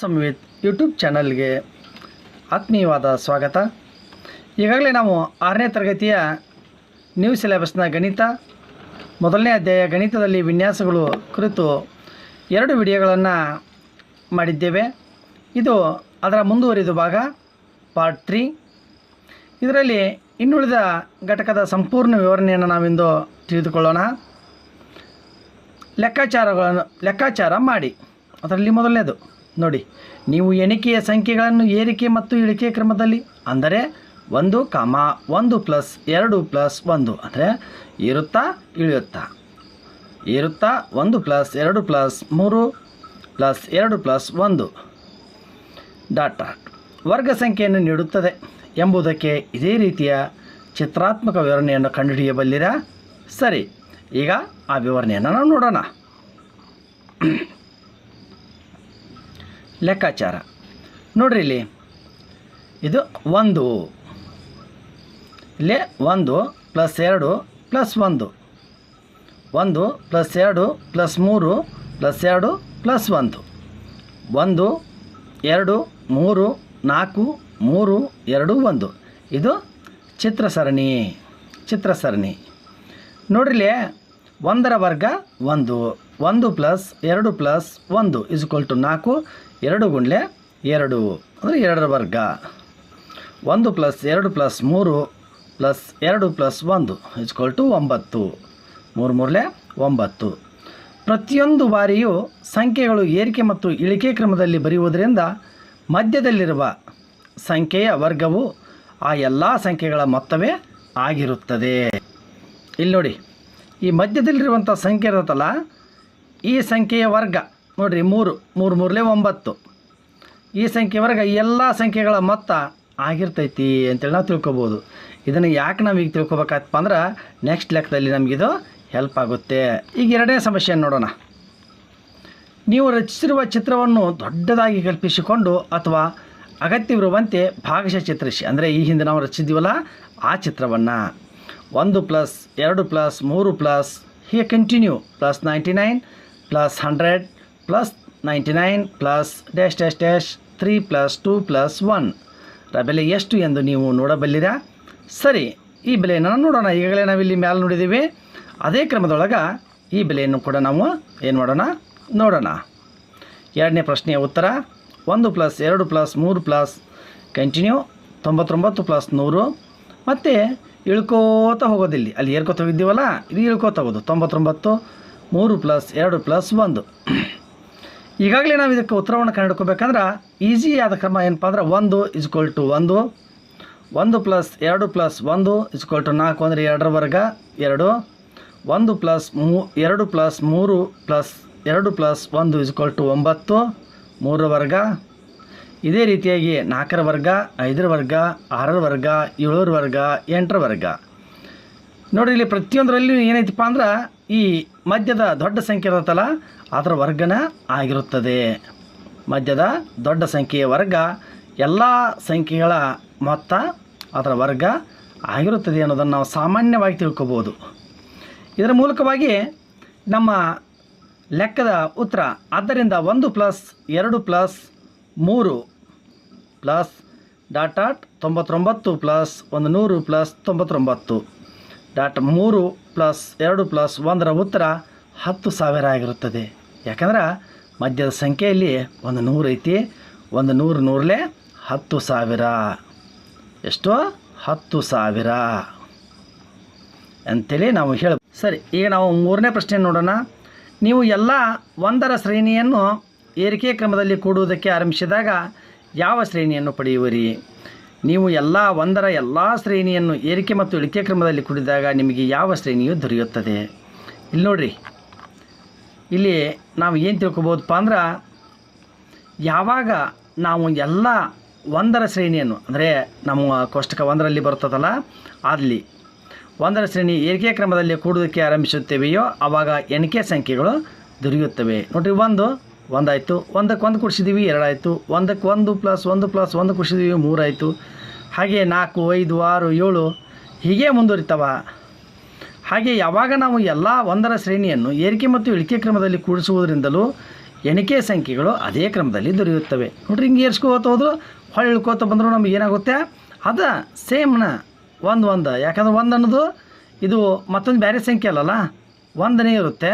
ಸಂವಿತ್ YouTube ಚಾನಲ್ಗೆ ಆತ್ಮೀಯವಾದ ಸ್ವಾಗತ. ಈಗಾಗಲೇ ನಾವು ಆರನೇ ತರಗತಿಯ ನ್ಯೂ ಸಿಲೆಬಸ್ನ ಗಣಿತ, ಮೊದಲನೇ ಅಧ್ಯಾಯ ಗಣಿತದಲ್ಲಿ ವಿನ್ಯಾಸಗಳು ಕುರಿತು ಎರಡು ವಿಡಿಯೋಗಳನ್ನು ಮಾಡಿದ್ದೇವೆ. ಇದು ಅದರ ಮುಂದುವರಿದ ಭಾಗ, ಪಾರ್ಟ್ ತ್ರೀ. ಇದರಲ್ಲಿ ಇನ್ನುಳಿದ ಘಟಕದ ಸಂಪೂರ್ಣ ವಿವರಣೆಯನ್ನು ನಾವಿಂದು ತಿಳಿದುಕೊಳ್ಳೋಣ. ಲೆಕ್ಕಾಚಾರಗಳನ್ನು, ಲೆಕ್ಕಾಚಾರ ಮಾಡಿ. ಅದರಲ್ಲಿ ಮೊದಲನೇದು. ನೋಡಿ, ನೀವು ಎಣಿಕೆಯ ಸಂಖ್ಯೆಗಳನ್ನು ಏರಿಕೆ ಮತ್ತು ಇಳಿಕೆ ಕ್ರಮದಲ್ಲಿ, ಅಂದರೆ ಒಂದು ಕಾಮ, ಒಂದು ಪ್ಲಸ್ ಎರಡು ಪ್ಲಸ್ ಒಂದು, ಅಂದರೆ ಏರುತ್ತಾ ಇಳಿಯುತ್ತಾ? ಏರುತ್ತಾ ಒಂದು ಪ್ಲಸ್ ಎರಡು ಪ್ಲಸ್ ಮೂರು ಪ್ಲಸ್ ಎರಡು ಪ್ಲಸ್ ಒಂದು. Dot dot. ವರ್ಗ ಸಂಖ್ಯೆಯನ್ನು ನೀಡುತ್ತದೆ ಎಂಬುದಕ್ಕೆ ಇದೇ ರೀತಿಯ ಚಿತ್ರಾತ್ಮಕ ವಿವರಣೆಯನ್ನು ಕಂಡುಹಿಡಿಯಬಲ್ಲಿರಾ? ಸರಿ, ಈಗ ಆ ವಿವರಣೆಯನ್ನು ನಾವು ನೋಡೋಣ. ಲೆಕ್ಕಾಚಾರ. ನೋಡ್ರಿ ಇಲ್ಲಿ. ಇದು ಒಂದು. ಇಲ್ಲಿ ಒಂದು ಪ್ಲಸ್ ಎರಡು ಪ್ಲಸ್ ಒಂದು. ಒಂದು ಪ್ಲಸ್ ಎರಡು ಪ್ಲಸ್ ಮೂರು ಪ್ಲಸ್ ಎರಡು ಪ್ಲಸ್ ಒಂದು. ಒಂದು, ಎರಡು, ಮೂರು, ನಾಲ್ಕು, ಮೂರು, ಎರಡು, ಒಂದು. ಇದು ಚಿತ್ರ ಸರಣಿ ಚಿತ್ರ ಸರಣಿ ನೋಡ್ರಿಲಿ ಒಂದರ ವರ್ಗ ಒಂದು. ಒಂದು ಪ್ಲಸ್ ಎರಡು ಪ್ಲಸ್ ಒಂದು ಇಸ್ಕೊಲ್ ಟು ನಾಲ್ಕು. ಎರಡು ಗುಂಡ್ಲೆ ಎರಡು. ಅಂದರೆ ಎರಡರ ವರ್ಗ. ಒಂದು ಪ್ಲಸ್ ಎರಡು ಪ್ಲಸ್ ಮೂರು ಪ್ಲಸ್ ಎರಡು ಪ್ಲಸ್ ಒಂದು ಇಸ್ಕೊಲ್ ಟು ಒಂಬತ್ತು. ಮೂರು ಮೂರಲೆ ಒಂಬತ್ತು. ಪ್ರತಿಯೊಂದು ಬಾರಿಯೂ ಸಂಖ್ಯೆಗಳು ಏರಿಕೆ ಮತ್ತು ಇಳಿಕೆ ಕ್ರಮದಲ್ಲಿ ಬರೆಯುವುದರಿಂದ ಮಧ್ಯದಲ್ಲಿರುವ ಸಂಖ್ಯೆಯ ವರ್ಗವು ಆ ಎಲ್ಲ ಸಂಖ್ಯೆಗಳ ಮೊತ್ತವೇ ಆಗಿರುತ್ತದೆ. ಇಲ್ಲಿ ನೋಡಿ. ಈ ಮಧ್ಯದಲ್ಲಿರುವಂಥ ಸಂಖ್ಯೆ ಇರುತ್ತಲ್ಲ, ಈ ಸಂಖ್ಯೆಯ ವರ್ಗ, ನೋಡಿರಿ ಮೂರು ಮೂರು ಮೂರಲೇ ಒಂಬತ್ತು. ಈ ಸಂಖ್ಯೆ ವರ್ಗ ಎಲ್ಲ ಸಂಖ್ಯೆಗಳ ಮೊತ್ತ ಆಗಿರ್ತೈತಿ ಅಂತೇಳಿ ನಾವು ತಿಳ್ಕೊಬೋದು. ಇದನ್ನು ಯಾಕೆ ನಾವು ಈಗ ಅಂದ್ರೆ ನೆಕ್ಸ್ಟ್ ಲೆಕ್ಕದಲ್ಲಿ ನಮಗಿದು ಹೆಲ್ಪ್ ಆಗುತ್ತೆ. ಈಗ ಎರಡನೇ ಸಮಸ್ಯೆಯನ್ನು ನೋಡೋಣ. ನೀವು ರಚಿಸಿರುವ ಚಿತ್ರವನ್ನು ದೊಡ್ಡದಾಗಿ ಕಲ್ಪಿಸಿಕೊಂಡು ಅಥವಾ ಅಗತ್ಯವಿರುವಂತೆ ಭಾಗಶಃ ಚಿತ್ರಿಸಿ. ಅಂದರೆ ಈ ಹಿಂದೆ ನಾವು ರಚಿಸಿದ್ದೀವಲ್ಲ ಆ ಚಿತ್ರವನ್ನು. ಒಂದು ಪ್ಲಸ್ ಎರಡು ಪ್ಲಸ್ ಮೂರು ಪ್ಲಸ್ ಹೀಗೆ continue plus ninety nine plus hundred plus ninety nine plus dash dash dash three plus two plus one ರ ಬೆಲೆ ಎಷ್ಟು ಎಂದು ನೀವು ನೋಡಬಲ್ಲಿರಾ? ಸರಿ, ಈ ಬೆಲೆಯನ್ನು ನೋಡೋಣ. ಈಗಾಗಲೇ ನಾವಿಲ್ಲಿ ಮ್ಯಾಲೆ ನೋಡಿದ್ದೀವಿ. ಅದೇ ಕ್ರಮದೊಳಗೆ ಈ ಬೆಲೆಯನ್ನು ಕೂಡ ನಾವು ಏನು ಮಾಡೋಣ? ನೋಡೋಣ. ಎರಡನೇ ಪ್ರಶ್ನೆಯ ಉತ್ತರ, ಒಂದು ಪ್ಲಸ್ ಎರಡು ಪ್ಲಸ್ ಮೂರು ಪ್ಲಸ್ ಕಂಟಿನ್ಯೂ ತೊಂಬತ್ತೊಂಬತ್ತು ಪ್ಲಸ್ ನೂರು. ಮತ್ತು ಇಳ್ಕೋತ ಹೋಗೋದಿಲ್ಲಿ ಅಲ್ಲಿ ಏರ್ಕೋತ ಹೋಗಿದ್ದೀವಲ್ಲ? ಇಲ್ಲಿ ಇಳ್ಕೋತ ಹೋಗೋದು. ತೊಂಬತ್ತೊಂಬತ್ತು, ಮೂರು ಪ್ಲಸ್ ಎರಡು ಪ್ಲಸ್ ಒಂದು. ಈಗಾಗಲೇ ನಾವು ಇದಕ್ಕೆ ಉತ್ತರವನ್ನು ಕಂಡುಹಿಡ್ಕೋಬೇಕಂದ್ರೆ ಈಸಿ ಆದ ಕ್ರಮ ಏನಪ್ಪ ಅಂದ್ರೆ ಒಂದು ಇಸ್ಕೊಲ್ ಟು ಒಂದು. ಒಂದು ಪ್ಲಸ್ ಎರಡು ಪ್ಲಸ್ ಒಂದು ಇಸ್ಕೊಲ್ ಟು ನಾಲ್ಕು ಅಂದರೆ ಎರಡರ ವರ್ಗ ಎರಡು. ಒಂದು ಪ್ಲಸ್ ಮೂ, ಎರಡು ಪ್ಲಸ್ ಮೂರು ಪ್ಲಸ್ ಎರಡು ಪ್ಲಸ್ ಒಂದು ಇಸ್ಕೊಲ್ ಟು ಒಂಬತ್ತು. ಮೂರರ ವರ್ಗ ಇದೇ ರೀತಿಯಾಗಿ ನಾಲ್ಕರ ವರ್ಗ, ಐದರ ವರ್ಗ, ಆರರ ವರ್ಗ, ಏಳರ ವರ್ಗ, ಎಂಟರ ವರ್ಗ. ನೋಡಿ ಇಲ್ಲಿ ಪ್ರತಿಯೊಂದರಲ್ಲಿ ಏನೈತಪ್ಪ ಅಂದ್ರೆ ಈ ಮಧ್ಯದ ದೊಡ್ಡ ಸಂಖ್ಯೆ ಇರುತ್ತಲ್ಲ, ಅದರ ವರ್ಗನ ಆಗಿರುತ್ತದೆ. ಮಧ್ಯದ ದೊಡ್ಡ ಸಂಖ್ಯೆಯ ವರ್ಗ ಎಲ್ಲ ಸಂಖ್ಯೆಗಳ ಮೊತ್ತ ಅದರ ವರ್ಗ ಆಗಿರುತ್ತದೆ ಅನ್ನೋದನ್ನು ನಾವು ಸಾಮಾನ್ಯವಾಗಿ ತಿಳ್ಕೊಬೋದು. ಇದರ ಮೂಲಕವಾಗಿ ನಮ್ಮ ಲೆಕ್ಕದ ಉತ್ತರ, ಆದ್ದರಿಂದ ಒಂದು ಪ್ಲಸ್ ಎರಡು ಪ್ಲಸ್ ಮೂರು ಪ್ಲಸ್ ಡಾಟ್ ಆಟ್ ತೊಂಬತ್ತೊಂಬತ್ತು ಪ್ಲಸ್ ಒಂದು ನೂರು ಪ್ಲಸ್ ತೊಂಬತ್ತೊಂಬತ್ತು. ಡಾಟ್ ಮೂರು ಪ್ಲಸ್ ಎರಡು ಪ್ಲಸ್ ಒಂದರ ಉತ್ತರ ಹತ್ತು ಸಾವಿರ ಆಗಿರುತ್ತದೆ. ಯಾಕಂದ್ರೆ ಮಧ್ಯದ ಸಂಖ್ಯೆಯಲ್ಲಿ ಒಂದು ನೂರು ಐತಿ ಒಂದು ನೂರು ನೂರಲೇ ಹತ್ತು ಸಾವಿರ. ಎಷ್ಟು? ಹತ್ತು ಸಾವಿರ. ಅಂಥೇಳಿ ನಾವು ಹೇಳ ಸರಿ, ಈಗ ನಾವು ಮೂರನೇ ಪ್ರಶ್ನೆ ನೋಡೋಣ. ನೀವು ಎಲ್ಲ ಒಂದರ ಶ್ರೇಣಿಯನ್ನು ಏರಿಕೆ ಕ್ರಮದಲ್ಲಿ ಕೂಡುವುದಕ್ಕೆ ಆರಂಭಿಸಿದಾಗ ಯಾವ ಶ್ರೇಣಿಯನ್ನು ಪಡೆಯುವಿರಿ? ನೀವು ಎಲ್ಲ ಒಂದರ ಎಲ್ಲ ಶ್ರೇಣಿಯನ್ನು ಏರಿಕೆ ಮತ್ತು ಇಳಿಕೆ ಕ್ರಮದಲ್ಲಿ ಕೂಡಿದಾಗ ನಿಮಗೆ ಯಾವ ಶ್ರೇಣಿಯು ದೊರೆಯುತ್ತದೆ? ಇಲ್ಲಿ ನೋಡಿರಿ. ಇಲ್ಲಿ ನಾವು ಏನು ತಿಳ್ಕೊಬೋದಪ್ಪ ಅಂದ್ರೆ, ಯಾವಾಗ ನಾವು ಎಲ್ಲ ಒಂದರ ಶ್ರೇಣಿಯನ್ನು, ಅಂದರೆ ನಮ್ಮ ಕೋಷ್ಟಕ ಒಂದರಲ್ಲಿ ಬರ್ತದಲ್ಲ, ಅಲ್ಲಿ ಒಂದರ ಶ್ರೇಣಿ ಏರಿಕೆ ಕ್ರಮದಲ್ಲಿ ಕೂಡೋದಕ್ಕೆ ಆರಂಭಿಸುತ್ತೇವೆಯೋ ಆವಾಗ ಎಣಿಕೆ ಸಂಖ್ಯೆಗಳು ದೊರೆಯುತ್ತವೆ. ನೋಡಿರಿ, ಒಂದು ಒಂದಾಯಿತು. ಒಂದಕ್ಕೆ ಒಂದು ಕೊಡಿಸಿದ್ದೀವಿ ಎರಡಾಯಿತು. ಒಂದಕ್ಕೆ ಒಂದು ಪ್ಲಸ್ ಒಂದು ಪ್ಲಸ್ ಒಂದು ಕೊಡಿಸಿದ್ದೀವಿ ಮೂರಾಯಿತು. ಹಾಗೆ ನಾಲ್ಕು, ಐದು, ಆರು, ಏಳು ಹೀಗೆ ಮುಂದುವರಿತಾವ. ಹಾಗೆ ಯಾವಾಗ ನಾವು ಎಲ್ಲ ಒಂದರ ಶ್ರೇಣಿಯನ್ನು ಏರಿಕೆ ಮತ್ತು ಇಳಿಕೆ ಕ್ರಮದಲ್ಲಿ ಕೂಡಿಸುವುದರಿಂದಲೂ ಎಣಿಕೆ ಸಂಖ್ಯೆಗಳು ಅದೇ ಕ್ರಮದಲ್ಲಿ ದೊರೆಯುತ್ತವೆ. ನೋಡ್ರಿ, ಹಿಂಗೆ ಏರ್ಸ್ಕೋತ ಹೋದ್ರು ಹೊಳೆ ಇಳ್ಕೋತ ಬಂದರೂ ನಮಗೆ ಏನಾಗುತ್ತೆ? ಅದು ಸೇಮ್ನ ಒಂದು ಒಂದು. ಯಾಕಂದ್ರೆ ಒಂದು ಅನ್ನೋದು ಇದು ಮತ್ತೊಂದು ಬೇರೆ ಸಂಖ್ಯೆ ಅಲ್ಲಲ್ಲ? ಒಂದನೇ ಇರುತ್ತೆ.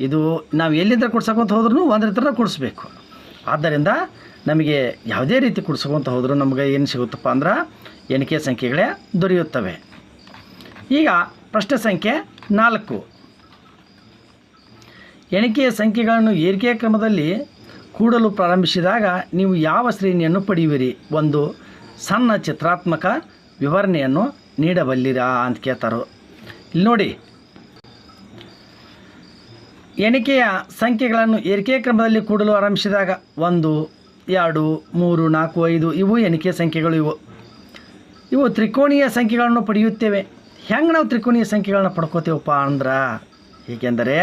ಇದು ನಾವು ಎಲ್ಲಿಂದ ಕೊಡ್ಸಕೊಂತ ಹೋದ್ರೂ ಒಂದ್ರ ಹತ್ರ ಕೊಡಿಸ್ಬೇಕು. ಆದ್ದರಿಂದ ನಮಗೆ ಯಾವುದೇ ರೀತಿ ಕೊಡ್ಸ್ಕೊಂತ ಹೋದರೂ ನಮಗೆ ಏನು ಸಿಗುತ್ತಪ್ಪ ಅಂದ್ರೆ ಎಣಿಕೆ ಸಂಖ್ಯೆಗಳೇ ದೊರೆಯುತ್ತವೆ. ಈಗ ಪ್ರಶ್ನೆ ಸಂಖ್ಯೆ ನಾಲ್ಕು. ಎಣಿಕೆಯ ಸಂಖ್ಯೆಗಳನ್ನು ಏರಿಕೆ ಕ್ರಮದಲ್ಲಿ ಕೂಡಲು ಪ್ರಾರಂಭಿಸಿದಾಗ ನೀವು ಯಾವ ಶ್ರೇಣಿಯನ್ನು ಪಡೆಯುವಿರಿ? ಒಂದು, ಸಣ್ಣ ಚಿತ್ರಾತ್ಮಕ ವಿವರಣೆಯನ್ನು ನೀಡಬಲ್ಲಿರಾ ಅಂತ ಕೇಳ್ತಾರೋ. ಇಲ್ಲಿ ನೋಡಿ ಎಣಿಕೆಯ ಸಂಖ್ಯೆಗಳನ್ನು ಏರಿಕೆ ಕ್ರಮದಲ್ಲಿ ಕೂಡಲು ಆರಂಭಿಸಿದಾಗ ಒಂದು, ಎರಡು, ಮೂರು, ನಾಲ್ಕು, ಐದು, ಇವು ಎಣಿಕೆ ಸಂಖ್ಯೆಗಳು ಇವು. ಇವು ತ್ರಿಕೋಣೀಯ ಸಂಖ್ಯೆಗಳನ್ನು ಪಡೆಯುತ್ತೇವೆ. ಹೆಂಗೆ ನಾವು ತ್ರಿಕೋಣೀಯ ಸಂಖ್ಯೆಗಳನ್ನ ಪಡ್ಕೋತೀವಪ್ಪ ಅಂದ್ರೆ ಏಕೆಂದರೆ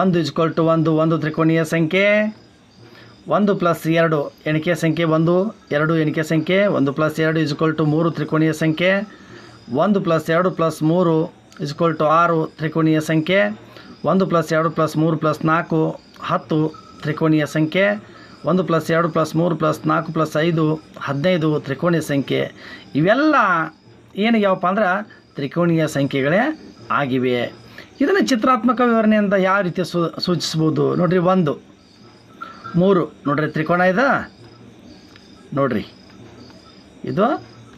ಒಂದು ಇಸ್ಕೊಲ್ ಟು ಒಂದು ಒಂದು ತ್ರಿಕೋಣೀಯ ಸಂಖ್ಯೆ, ಒಂದು ಪ್ಲಸ್ ಎರಡು ಎಣಿಕೆ ಸಂಖ್ಯೆ ಒಂದು, ಎರಡು ಎಣಿಕೆ ಸಂಖ್ಯೆ, ಒಂದು ಪ್ಲಸ್ ಎರಡು ಇಸ್ಕೊಲ್ ಟು ಮೂರು ತ್ರಿಕೋಣೀಯ ಸಂಖ್ಯೆ, ಒಂದು ಪ್ಲಸ್ ಎರಡು ಪ್ಲಸ್ ಮೂರು ಇಸ್ಕೊಲ್ ಟು ಆರು ತ್ರಿಕೋಣೀಯ ಸಂಖ್ಯೆ ಒಂದು ಪ್ಲಸ್ ಎರಡು ಪ್ಲಸ್ ಮೂರು ಪ್ಲಸ್ ನಾಲ್ಕು, ಹತ್ತು ತ್ರಿಕೋಣೀಯ ಸಂಖ್ಯೆ, ಒಂದು ಪ್ಲಸ್ ಎರಡು ಪ್ಲಸ್ ಮೂರು ಪ್ಲಸ್ ನಾಲ್ಕು ಪ್ಲಸ್ ಐದು, ಹದಿನೈದು ತ್ರಿಕೋಣೀಯ ಸಂಖ್ಯೆ. ಇವೆಲ್ಲ ಏನಾಗ್ಯಾವಪ್ಪ ಅಂದ್ರೆ ತ್ರಿಕೋಣೀಯ ಸಂಖ್ಯೆಗಳೇ ಆಗಿವೆ. ಇದನ್ನು ಚಿತ್ರಾತ್ಮಕ ವಿವರಣೆಯಿಂದ ಯಾವ ರೀತಿ ಸೂ ಸೂಚಿಸ್ಬೋದು ನೋಡ್ರಿ, ಒಂದು, ಮೂರು, ನೋಡ್ರಿ ತ್ರಿಕೋಣ ಇದು. ನೋಡ್ರಿ, ಇದು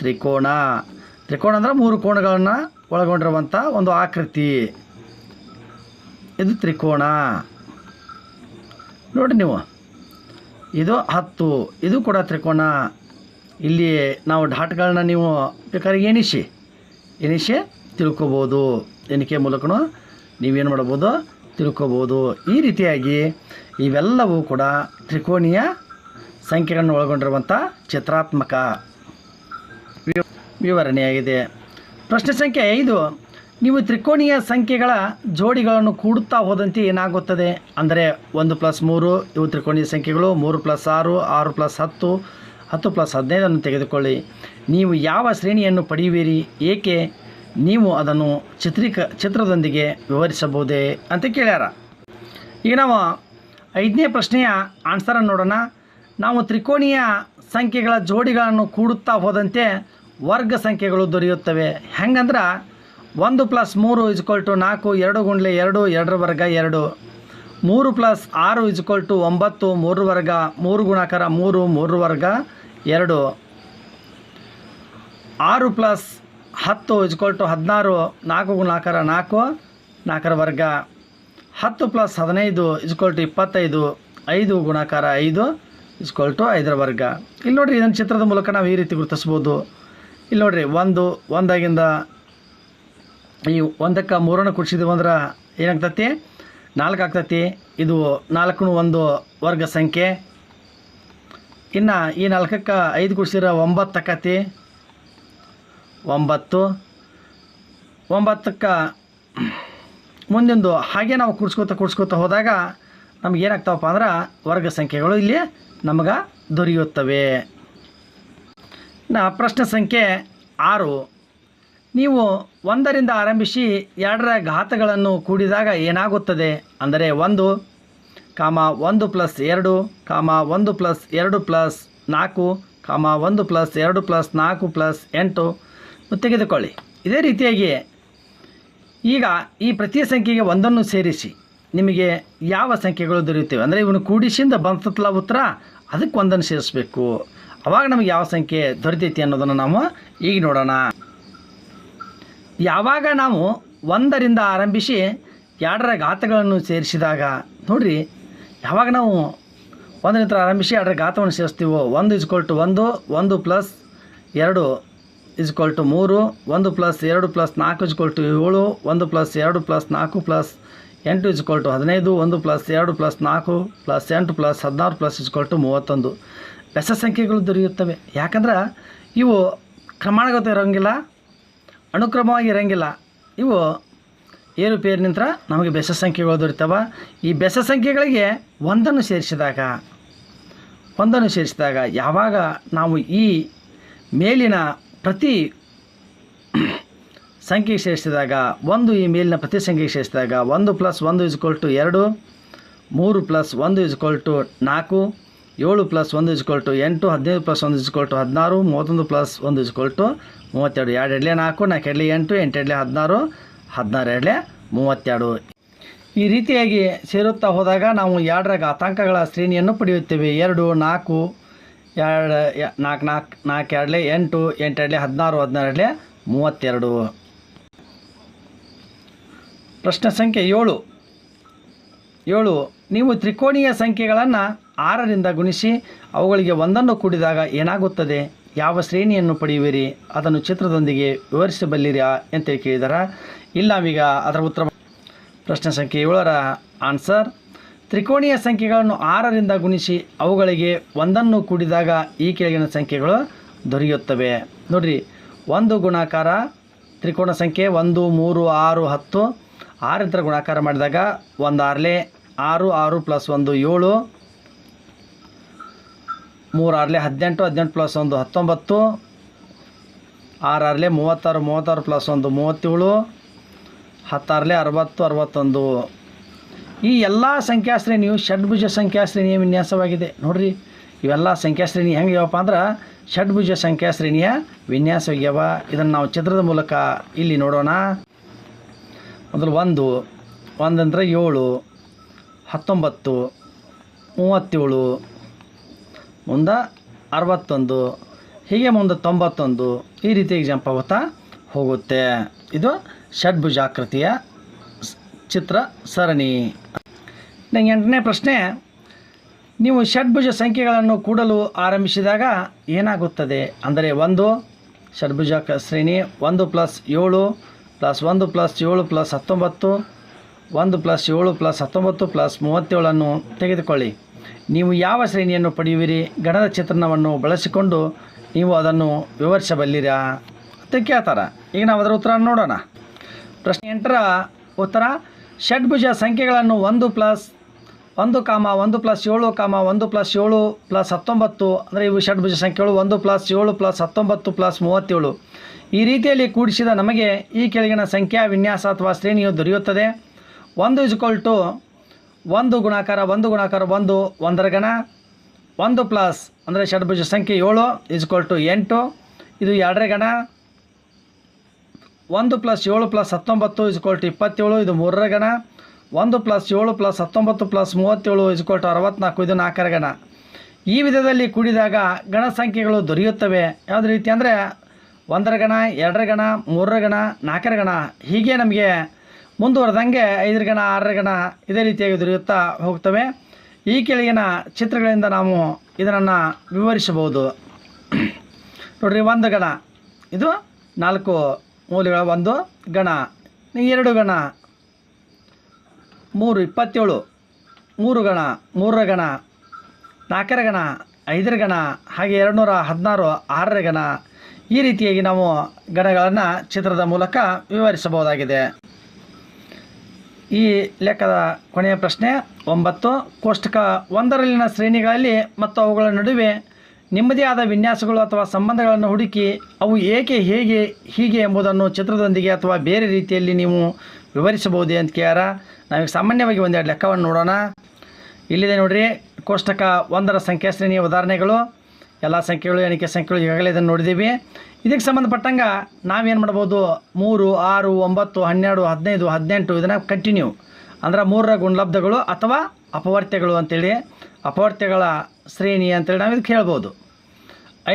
ತ್ರಿಕೋಣ ತ್ರಿಕೋಣ ಅಂದ್ರೆ ಮೂರು ಕೋಣಗಳನ್ನು ಒಳಗೊಂಡಿರುವಂಥ ಒಂದು ಆಕೃತಿ. ಇದು ತ್ರಿಕೋಣ ನೋಡಿ ನೀವು. ಇದು ಹತ್ತು. ಇದು ಕೂಡ ತ್ರಿಕೋಣ ಇಲ್ಲಿ ನಾವು ಡಾಟ್ಗಳನ್ನ ನೀವು ಬೇಕಾದ್ರೆ ಎಣಿಸಿ. ಎಣಿಸಿ ತಿಳ್ಕೊಬೋದು. ಎಣಿಕೆ ಮೂಲಕನೂ ನೀವೇನು ಮಾಡ್ಬೋದು ತಿಳ್ಕೊಬೋದು. ಈ ರೀತಿಯಾಗಿ ಇವೆಲ್ಲವೂ ಕೂಡ ತ್ರಿಕೋಣೀಯ ಸಂಖ್ಯೆಗಳನ್ನು ಒಳಗೊಂಡಿರುವಂಥ ಚಿತ್ರಾತ್ಮಕ ವಿವರಣೆಯಾಗಿದೆ. ಪ್ರಶ್ನೆ ಸಂಖ್ಯೆ ಐದು. ನೀವು ತ್ರಿಕೋಣೀಯ ಸಂಖ್ಯೆಗಳ ಜೋಡಿಗಳನ್ನು ಕೂಡುತ್ತಾ ಹೋದಂತೆ ಏನಾಗುತ್ತದೆ? ಅಂದರೆ ಒಂದು ಪ್ಲಸ್ ಮೂರು, ಇವು ತ್ರಿಕೋಣೀಯ ಸಂಖ್ಯೆಗಳು. ಮೂರು ಪ್ಲಸ್ ಆರು ಆರು ಪ್ಲಸ್ ಹತ್ತು ಹತ್ತು ಪ್ಲಸ್ ಹದಿನೈದನ್ನು ತೆಗೆದುಕೊಳ್ಳಿ. ನೀವು ಯಾವ ಶ್ರೇಣಿಯನ್ನು ಪಡೆಯುವಿರಿ? ಏಕೆ ನೀವು ಅದನ್ನು ಚಿತ್ರೀಕ, ಚಿತ್ರದೊಂದಿಗೆ ವಿವರಿಸಬಹುದೇ ಅಂತ ಕೇಳ್ಯಾರ. ಈಗ ನಾವು ಐದನೇ ಪ್ರಶ್ನೆಯ ಆನ್ಸರನ್ನು ನೋಡೋಣ. ನಾವು ತ್ರಿಕೋಣೀಯ ಸಂಖ್ಯೆಗಳ ಜೋಡಿಗಳನ್ನು ಕೂಡುತ್ತಾ ಹೋದಂತೆ ವರ್ಗ ಸಂಖ್ಯೆಗಳು ದೊರೆಯುತ್ತವೆ. ಹೆಂಗಂದ್ರೆ ಒಂದು ಪ್ಲಸ್ ಮೂರು ಇಜ್ಕೊಲ್ ಟು ನಾಲ್ಕು, ಎರಡು ಗುಂಡ್ಲೆ ಎರಡು, ಎರಡರ ವರ್ಗ ಎರಡು. ಮೂರು ಪ್ಲಸ್ ಆರು ಇಜ್ಕೊಲ್ ಟು ಒಂಬತ್ತು, ಮೂರು ವರ್ಗ ಮೂರು ಗುಣಾಕಾರ ಮೂರು ಮೂರು ವರ್ಗ ಎರಡು. ಆರು ಪ್ಲಸ್ ಹತ್ತು ಇಜ್ಕೊಲ್ ಟು ಹದಿನಾರು, ನಾಲ್ಕು ಗುಣಾಕಾರ ನಾಲ್ಕು, ನಾಲ್ಕರ ವರ್ಗ. ಹತ್ತು ಪ್ಲಸ್ ಹದಿನೈದು ಇಜ್ಕೊಲ್ ಟು ಇಪ್ಪತ್ತೈದು, ಐದು ಗುಣಾಕಾರ ಐದು ಇಸ್ಕೊಲ್ ಟು ಐದರ ವರ್ಗ. ಇಲ್ಲಿ ನೋಡಿರಿ ಇದನ್ನು ಚಿತ್ರದ ಮೂಲಕ ನಾವು ಈ ರೀತಿ ಗುರುತಿಸ್ಬೋದು. ಇಲ್ಲಿ ನೋಡಿರಿ ಒಂದು, ಒಂದಾಗಿಂದ ಈ ಒಂದಕ್ಕೆ ಮೂರನ್ನು ಕುಡಿಸಿದ್ವು ಅಂದ್ರೆ ಏನಾಗ್ತತಿ? ನಾಲ್ಕು ಆಗ್ತತಿ. ಇದು ನಾಲ್ಕು ಒಂದು ವರ್ಗ ಸಂಖ್ಯೆ. ಇನ್ನು ಈ ನಾಲ್ಕಕ್ಕೆ ಐದು ಕುಡಿಸಿದ್ರೆ ಒಂಬತ್ತು ಆಕತಿ. ಒಂಬತ್ತು. ಒಂಬತ್ತಕ್ಕೆ ಮುಂದಿಂದು ಹಾಗೆ ನಾವು ಕೂಡ್ಸ್ಕೊತ ಕೂಡ್ಸ್ಕೊತ ಹೋದಾಗ ನಮ್ಗೆ ಏನಾಗ್ತಾವಪ್ಪ ಅಂದ್ರೆ ವರ್ಗ ಸಂಖ್ಯೆಗಳು ಇಲ್ಲಿ ನಮಗೆ ದೊರೆಯುತ್ತವೆ. ಇನ್ನು ಪ್ರಶ್ನೆ ಸಂಖ್ಯೆ ಆರು. ನೀವು ಒಂದರಿಂದ ಆರಂಭಿಸಿ ಎರಡರ ಘಾತಗಳನ್ನು ಕೂಡಿದಾಗ ಏನಾಗುತ್ತದೆ ಅಂದರೆ ಒಂದು ಕಾಮ ಒಂದು ಪ್ಲಸ್ ಎರಡು, ಕಾಮ ಒಂದು ಪ್ಲಸ್ ಎರಡು ಪ್ಲಸ್ ನಾಲ್ಕು, ಕಾಮ ಒಂದು ಪ್ಲಸ್ ಎರಡು ಪ್ಲಸ್ ನಾಲ್ಕು ಪ್ಲಸ್ ಎಂಟು. ತೆಗೆದುಕೊಳ್ಳಿ. ಇದೇ ರೀತಿಯಾಗಿ ಈಗ ಈ ಪ್ರತಿ ಸಂಖ್ಯೆಗೆ ಒಂದನ್ನು ಸೇರಿಸಿ. ನಿಮಗೆ ಯಾವ ಸಂಖ್ಯೆಗಳು ದೊರೆಯುತ್ತವೆ? ಅಂದರೆ ಇವನು ಕೂಡಿಸಿಂದ ಬಂತಲ್ಲ ಉತ್ತರ, ಅದಕ್ಕೆ ಒಂದನ್ನು ಸೇರಿಸಬೇಕು. ಅವಾಗ ನಮಗೆ ಯಾವ ಸಂಖ್ಯೆ ದೊರೆತೈತಿ ಅನ್ನೋದನ್ನು ನಾವು ಈಗ ನೋಡೋಣ. ಯಾವಾಗ ನಾವು ಒಂದರಿಂದ ಆರಂಭಿಸಿ ಎರಡರ ಘಾತಗಳನ್ನು ಸೇರಿಸಿದಾಗ, ನೋಡಿರಿ, ಯಾವಾಗ ನಾವು ಒಂದರಿಂದ ಆರಂಭಿಸಿ ಎರಡರ ಘಾತವನ್ನು ಸೇರಿಸ್ತೀವೋ, ಒಂದು ಇಸ್ಕೊಲ್ ಟು ಒಂದು ಒಂದು ಪ್ಲಸ್ ಎರಡು ಇಸ್ಕೊಲ್ ಟು ಮೂರು, ಒಂದು ಪ್ಲಸ್ ಎರಡು ಪ್ಲಸ್ ನಾಲ್ಕು ಇಸ್ಕೊಲ್ ಟು ಏಳು, ಒಂದು ಪ್ಲಸ್ ಎರಡು ಪ್ಲಸ್ ನಾಲ್ಕು ಪ್ಲಸ್ ಎಂಟು ಇಸ್ಕೊಲ್ ಟು ಹದಿನೈದು, ಒಂದು ಪ್ಲಸ್ ಎರಡು ಪ್ಲಸ್ ನಾಲ್ಕು ಪ್ಲಸ್ ಎಂಟು ಪ್ಲಸ್ ಹದಿನಾರು ಪ್ಲಸ್ ಇಸ್ಕೊಲ್ ಟು ಮೂವತ್ತೊಂದು. ಬೆಸ ಸಂಖ್ಯೆಗಳು ದೊರೆಯುತ್ತವೆ. ಯಾಕಂದ್ರೆ ಇವು ಕ್ರಮಾಣಗತ ಇರೋಂಗಿಲ್ಲ. ಅನುಕ್ರಮವಾಗಿ ಇರೋಂಗಿಲ್ಲ. ಇವು ಏರುಪೇರಿನಿಂದ ನಮಗೆ ಬೆಸ ಸಂಖ್ಯೆಗಳು ದೊರೀತವೆ. ಈ ಬೆಸ ಸಂಖ್ಯೆಗಳಿಗೆ ಒಂದನ್ನು ಸೇರಿಸಿದಾಗ ಒಂದನ್ನು ಸೇರಿಸಿದಾಗ ಯಾವಾಗ ನಾವು ಈ ಮೇಲಿನ ಪ್ರತಿ ಸಂಖ್ಯೆಗೆ ಸೇರಿಸಿದಾಗ, ಒಂದು ಈ ಮೇಲಿನ ಪ್ರತಿ ಸಂಖ್ಯೆಗೆ ಸೇರಿಸಿದಾಗ, ಒಂದು ಪ್ಲಸ್ ಒಂದು ಇಸ್ಕೊಲ್ ಟು ಎರಡು, ಮೂರು ಪ್ಲಸ್ ಒಂದು ಇಸ್ಕೊಲ್ ನಾಲ್ಕು ಏಳು ಪ್ಲಸ್ ಒಂದು ಇಸ್ಕೊಲ್ ಟು ಎಂಟು, ಹದಿನೈದು ಪ್ಲಸ್ ಒಂದು ಇಸ್ಕೊಲ್ ಟು ಹದಿನಾರು, ಮೂವತ್ತೊಂದು ಪ್ಲಸ್ ಒಂದು ಇಸ್ಕೊಲ್ ಟು ಮೂವತ್ತೆರಡು. ಎರಡು ಎರಡಲೇ ನಾಲ್ಕು ನಾಲ್ಕು ಎರಡಲೇ ಎಂಟು ಎಂಟು ಎರಡಲೇ ಹದಿನಾರು ಹದಿನಾರು ಎರಡಲೇ ಮೂವತ್ತೆರಡು. ಈ ರೀತಿಯಾಗಿ ಸೇರುತ್ತಾ ಹೋದಾಗ ನಾವು ಎರಡರ ಘಾತಾಂಕಗಳ ಶ್ರೇಣಿಯನ್ನು ಪಡೆಯುತ್ತೇವೆ. ಎರಡು, ನಾಲ್ಕು ಎರಡು ನಾಲ್ಕು ನಾಲ್ಕು ನಾಲ್ಕು ಎರಡಲೇ ಎಂಟು ಎಂಟು ಎರಡಲೇ ಹದಿನಾರು ಹದಿನಾರು ಎರಡಲೇ ಮೂವತ್ತೆರಡು. ಪ್ರಶ್ನೆ ಸಂಖ್ಯೆ ಏಳು. ಏಳು, ನೀವು ತ್ರಿಕೋಣೀಯ ಸಂಖ್ಯೆಗಳನ್ನು ಆರರಿಂದ ಗುಣಿಸಿ ಅವುಗಳಿಗೆ ಒಂದನ್ನು ಕೂಡಿದಾಗ ಏನಾಗುತ್ತದೆ? ಯಾವ ಶ್ರೇಣಿಯನ್ನು ಪಡೆಯುವಿರಿ? ಅದನ್ನು ಚಿತ್ರದೊಂದಿಗೆ ವಿವರಿಸಬಲ್ಲಿರಾ ಅಂತ ಕೇಳಿದಾರ? ಇಲ್ಲ ನಾವೀಗ ಅದರ ಉತ್ತರ ಪ್ರಶ್ನೆ ಸಂಖ್ಯೆ ಏಳರ ಆನ್ಸರ್. ತ್ರಿಕೋಣೀಯ ಸಂಖ್ಯೆಗಳನ್ನು ಆರರಿಂದ ಗುಣಿಸಿ ಅವುಗಳಿಗೆ ಒಂದನ್ನು ಕೂಡಿದಾಗ ಈ ಕೆಳಗಿನ ಸಂಖ್ಯೆಗಳು ದೊರೆಯುತ್ತವೆ. ನೋಡಿರಿ, ಒಂದು ಗುಣಾಕಾರ ತ್ರಿಕೋಣ ಸಂಖ್ಯೆ ಒಂದು, ಮೂರು, ಆರು, ಹತ್ತು. ಆರರಿಂದ ಗುಣಾಕಾರ ಮಾಡಿದಾಗ ಒಂದು ಆರ್ಲೆ ಆರು ಆರು ಪ್ಲಸ್ ಒಂದು, ಏಳು. ಮೂರು ಆರ್ಲೆ ಹದಿನೆಂಟು ಹದಿನೆಂಟು ಪ್ಲಸ್ ಒಂದು, ಹತ್ತೊಂಬತ್ತು. ಆರು ಆರ್ಲೆ ಮೂವತ್ತಾರು ಮೂವತ್ತಾರು ಪ್ಲಸ್ ಒಂದು, ಮೂವತ್ತೇಳು. ಹತ್ತಾರಲೆ ಅರವತ್ತು, ಅರವತ್ತೊಂದು. ಈ ಎಲ್ಲ ಸಂಖ್ಯಾಶ್ರೇಣಿಯು ಷಡ್ಭುಜ ಸಂಖ್ಯಾಶ್ರೇಣಿಯ ವಿನ್ಯಾಸವಾಗಿದೆ. ನೋಡ್ರಿ, ಇವೆಲ್ಲ ಸಂಖ್ಯಾಶ್ರೇಣಿ ಹೆಂಗ್ಯಾವಪ್ಪ ಅಂದ್ರೆ ಷಡ್ಭುಜ ಸಂಖ್ಯಾಶ್ರೇಣಿಯ ವಿನ್ಯಾಸವಾಗ್ಯಾವ. ಇದನ್ನು ನಾವು ಚಿತ್ರದ ಮೂಲಕ ಇಲ್ಲಿ ನೋಡೋಣ. ಮೊದಲು ಒಂದು, ಒಂದಂದ್ರೆ ಏಳು, ಹತ್ತೊಂಬತ್ತು, ಮೂವತ್ತೇಳು. ಮುಂದೆ ಅರವತ್ತೊಂದು, ಹೀಗೆ ಮುಂದೆ ತೊಂಬತ್ತೊಂದು, ಈ ರೀತಿ ಜಂಪ್ ಆಗುತ್ತಾ ಹೋಗುತ್ತೆ. ಇದು ಷಡ್ಭುಜಾಕೃತಿಯ ಚಿತ್ರ ಸರಣಿ. ಎಂಟನೇ ಪ್ರಶ್ನೆ, ನೀವು ಷಡ್ಭುಜ ಸಂಖ್ಯೆಗಳನ್ನು ಕೂಡಲು ಆರಂಭಿಸಿದಾಗ ಏನಾಗುತ್ತದೆ? ಅಂದರೆ ಒಂದು ಷಡ್ಭುಜ ಶ್ರೇಣಿ ಒಂದು ಪ್ಲಸ್ ಏಳು ಪ್ಲಸ್ ಒಂದು ಪ್ಲಸ್ ಏಳು ಪ್ಲಸ್ ಹತ್ತೊಂಬತ್ತು, ಒಂದು ಪ್ಲಸ್ ಏಳು ಪ್ಲಸ್ ಹತ್ತೊಂಬತ್ತು ಪ್ಲಸ್ ಮೂವತ್ತೇಳನ್ನು ತೆಗೆದುಕೊಳ್ಳಿ. ನೀವು ಯಾವ ಶ್ರೇಣಿಯನ್ನು ಪಡೆಯುವಿರಿ? ಗಣದ ಚಿತ್ರಣವನ್ನು ಬಳಸಿಕೊಂಡು ನೀವು ಅದನ್ನು ವಿವರಿಸಬಲ್ಲಿರಾ? ಅಂತ ಕೇಳ್ತಾರೆ. ಈಗ ನಾವು ಅದರ ಉತ್ತರ ನೋಡೋಣ. ಪ್ರಶ್ನೆ ಎಂಟರ ಉತ್ತರ ಷಡ್ಭುಜ ಸಂಖ್ಯೆಗಳನ್ನು ಒಂದು ಪ್ಲಸ್ ಒಂದು ಕಾಮ ಒಂದು ಪ್ಲಸ್ ಏಳು ಕಾಮ ಒಂದು ಪ್ಲಸ್ ಏಳು ಪ್ಲಸ್ ಹತ್ತೊಂಬತ್ತು, ಅಂದರೆ ಇವು ಷಡ್ಭುಜ ಸಂಖ್ಯೆಗಳು ಒಂದು ಪ್ಲಸ್ ಏಳು ಪ್ಲಸ್ ಹತ್ತೊಂಬತ್ತು ಪ್ಲಸ್ ಮೂವತ್ತೇಳು. ಈ ರೀತಿಯಲ್ಲಿ ಕೂಡಿಸಿದ ನಮಗೆ ಈ ಕೆಳಗಿನ ಸಂಖ್ಯಾ ವಿನ್ಯಾಸ ಅಥವಾ ಶ್ರೇಣಿಯು ದೊರೆಯುತ್ತದೆ. ಒಂದು ಇಸ್ಕೊಲ್ ಟು ಒಂದು ಗುಣಾಕಾರ ಒಂದು ಗುಣಾಕಾರ, ಒಂದು, ಒಂದರ ಗಣ ಒಂದು ಪ್ಲಸ್ ಅಂದರೆ ಷಡ್ಭುಜ ಸಂಖ್ಯೆ ಏಳು ಇಸ್ಕೊಲ್ ಟು ಎಂಟು. ಇದು ಎರಡರ ಗಣ ಒಂದು ಪ್ಲಸ್ ಏಳು ಪ್ಲಸ್ ಹತ್ತೊಂಬತ್ತು ಇಸ್ಕೊಲ್ ಟು ಇಪ್ಪತ್ತೇಳು, ಇದು ಮೂರರ ಗಣ ಒಂದು ಪ್ಲಸ್ ಏಳು ಪ್ಲಸ್ ಹತ್ತೊಂಬತ್ತು ಪ್ಲಸ್ ಮೂವತ್ತೇಳು ಇಸ್ಕೊಲ್ ಟು ಅರವತ್ನಾಲ್ಕು, ಇದು ನಾಲ್ಕರ ಗಣ ಈ ವಿಧದಲ್ಲಿ ಕೂಡಿದಾಗ ಗಣ ಸಂಖ್ಯೆಗಳು ದೊರೆಯುತ್ತವೆ. ಯಾವುದೇ ರೀತಿ ಅಂದರೆ ಒಂದರ ಗಣ ಎರಡರ ಗಣ ಮೂರರ ಗಣ ನಾಲ್ಕರ ಗಣ ಹೀಗೆ ನಮಗೆ ಮುಂದುವರೆದಂಗೆ ಐದರ ಗಣ, ಆರರ ಗಣ ಇದೇ ರೀತಿಯಾಗಿ ದೊರೆಯುತ್ತಾ ಹೋಗ್ತವೆ. ಈ ಕೆಳಗಿನ ಚಿತ್ರಗಳಿಂದ ನಾವು ಇದನ್ನು ವಿವರಿಸಬಹುದು. ನೋಡ್ರಿ, ಒಂದು ಗಣ. ಇದು ನಾಲ್ಕು ಮೂಲೆಗಳ ಒಂದು ಗಣ. ಎರಡು ಗಣ. ಮೂರು, ಇಪ್ಪತ್ತೇಳು. ಮೂರು ಗಣ, ಮೂರರ ಗಣ. ನಾಲ್ಕರ ಗಣ, ಐದರ ಗಣ, ಹಾಗೆ ಎರಡು ನೂರ ಹದಿನಾರು, ಆರರ ಗಣ. ಈ ರೀತಿಯಾಗಿ ನಾವು ಗಣಗಳನ್ನು ಚಿತ್ರದ ಮೂಲಕ ವಿವರಿಸಬಹುದಾಗಿದೆ. ಈ ಲೆಕ್ಕದ ಕೊನೆಯ ಪ್ರಶ್ನೆ, ಒಂಬತ್ತು. ಕೋಷ್ಟಕ ಒಂದರಲ್ಲಿನ ಶ್ರೇಣಿಗಳಲ್ಲಿ ಮತ್ತು ಅವುಗಳ ನಡುವೆ ನಿಮ್ಮದೇ ಆದ ವಿನ್ಯಾಸಗಳು ಅಥವಾ ಸಂಬಂಧಗಳನ್ನು ಹುಡುಕಿ ಅವು ಏಕೆ ಹೇಗೆ, ಹೀಗೆ ಎಂಬುದನ್ನು ಚಿತ್ರದೊಂದಿಗೆ ಅಥವಾ ಬೇರೆ ರೀತಿಯಲ್ಲಿ ನೀವು ವಿವರಿಸಬಹುದೇ ಅಂತ ಕೇಳ್ಯಾರ. ನಾವೀಗ ಸಾಮಾನ್ಯವಾಗಿ ಒಂದೆರಡು ಲೆಕ್ಕವನ್ನು ನೋಡೋಣ. ಇಲ್ಲಿದೆ ನೋಡಿರಿ, ಕೋಷ್ಟಕ ಒಂದರ ಸಂಖ್ಯಾ ಶ್ರೇಣಿಯ ಉದಾಹರಣೆಗಳು. ಎಲ್ಲ ಸಂಖ್ಯೆಗಳು, ಎಣಿಕೆ ಸಂಖ್ಯೆಗಳು ಈಗಾಗಲೇ ಇದನ್ನು ನೋಡಿದ್ದೀವಿ. ಇದಕ್ಕೆ ಸಂಬಂಧಪಟ್ಟಂಗೆ ನಾವೇನು ಮಾಡ್ಬೋದು? ಮೂರು, ಆರು, ಒಂಬತ್ತು, ಹನ್ನೆರಡು, ಹದಿನೈದು, ಹದಿನೆಂಟು ಇದನ್ನು ಕಂಟಿನ್ಯೂ ಅಂದ್ರೆ ಮೂರರ ಗುಣಲಬ್ಧಗಳು ಅಥವಾ ಅಪವರ್ತ್ಯಗಳು ಅಂತೇಳಿ, ಅಪವರ್ತ್ಯಗಳ ಶ್ರೇಣಿ ಅಂತೇಳಿ ನಾವು ಇದಕ್ಕೆ ಹೇಳ್ಬೋದು.